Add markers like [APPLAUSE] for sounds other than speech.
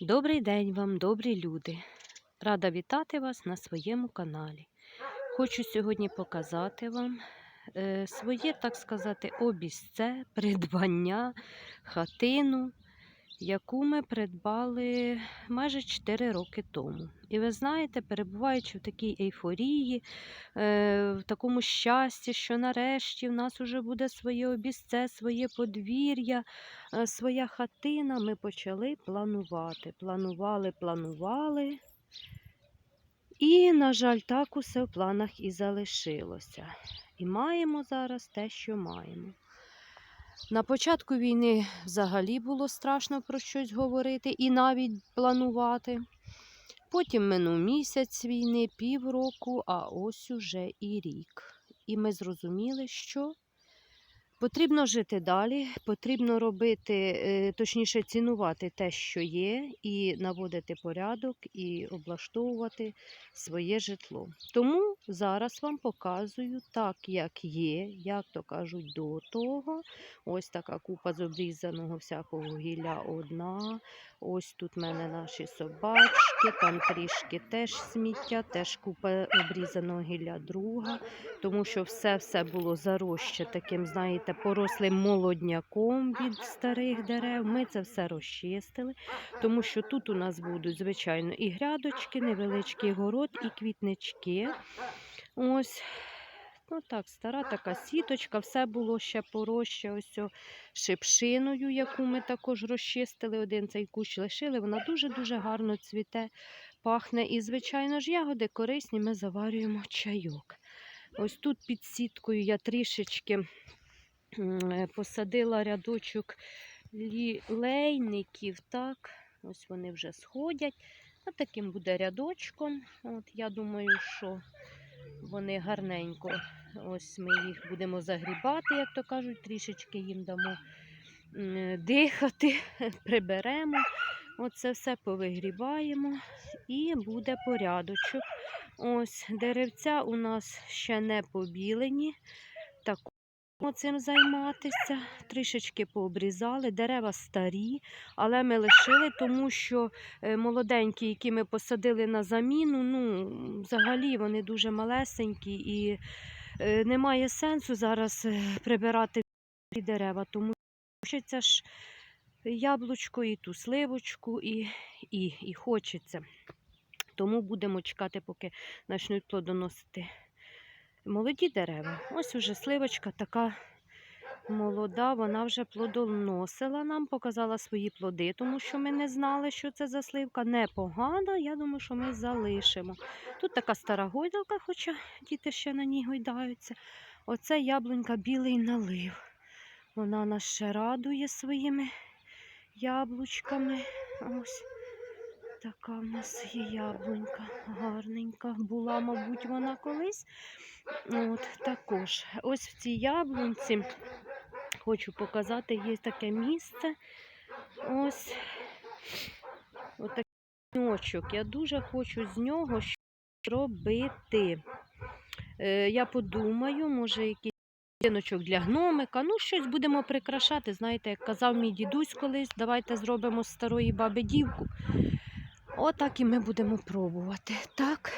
Добрий день вам, добрі люди! Рада вітати вас на своєму каналі. Хочу сьогодні показати вам е, своє, так сказати, обісце, [LAUGHS] придбання, хатину, яку ми придбали майже 4 роки тому. І ви знаєте, перебуваючи в такій ейфорії, е, в такому щасті, що нарешті в нас вже буде своє обісце, своє подвір'я, е, своя хатина, ми почали планувати. Планували, планували. І, на жаль, так усе в планах і залишилося. І маємо зараз те, що маємо. На початку війни взагалі було страшно про щось говорити і навіть планувати. Потім минув місяць війни, півроку, а ось уже і рік. І ми зрозуміли, що потрібно жити далі, потрібно робити, е, точніше, цінувати те, що є, і наводити порядок, і облаштовувати своє житло. Тому зараз вам показую так, як є, як то кажуть, до того. Ось така купа з обрізаного всякого гілля одна. Ось тут в мене наші собачки, там трішки теж сміття, теж купа обрізаного гілля друга, тому що все-все було зароще таким, знаєте, порослим молодняком від старих дерев. Ми це все розчистили, тому що тут у нас будуть, звичайно, і грядочки, невеличкий город, і квітнички. Ось. Ну так, стара така сіточка, все було ще пороще ось шипшиною, яку ми також розчистили. Один цей кущ лишили. Вона дуже-дуже гарно цвіте, пахне. І, звичайно ж, ягоди корисні, ми заварюємо чайок. Ось тут під сіткою я трішечки е, посадила рядочок лілейників. Так, ось вони вже сходять. Ось таким буде рядочком. От Я думаю, що вони гарненько. Ось ми їх будемо загрібати, як то кажуть, трішечки їм дамо дихати, [LAUGHS] приберемо. Оце все повигрібаємо і буде порядочок. Ось деревця у нас ще не побілені. Цим займатися. Трішечки пообрізали, дерева старі, але ми лишили, тому що е, молоденькі, які ми посадили на заміну, ну, взагалі вони дуже малесенькі і е, немає сенсу зараз е, прибирати дерева, тому що це ж яблучко, і ту сливочку, і, і, і хочеться. Тому будемо чекати, поки почнуть плодоносити молоді дерева. Ось уже сливочка така молода, вона вже плодоносила нам, показала свої плоди, тому що ми не знали, що це за сливка. Непогана, я думаю, що ми залишимо. Тут така стара гойдалка, хоча діти ще на ній гойдаються. Оце яблунька білий налив. Вона нас ще радує своїми яблучками. Ось. Така в нас є яблунька, гарненька. Була, мабуть, вона колись. От, Також ось в цій яблунці хочу показати, є таке місце. Ось отакий ночок. Я дуже хочу з нього щось робити. Е, Я подумаю, може, якийсь будиночок для гномика. Ну, щось будемо прикрашати. Знаєте, як казав мій дідусь колись, давайте зробимо з старої баби дівку. Отак і ми будемо пробувати. Так.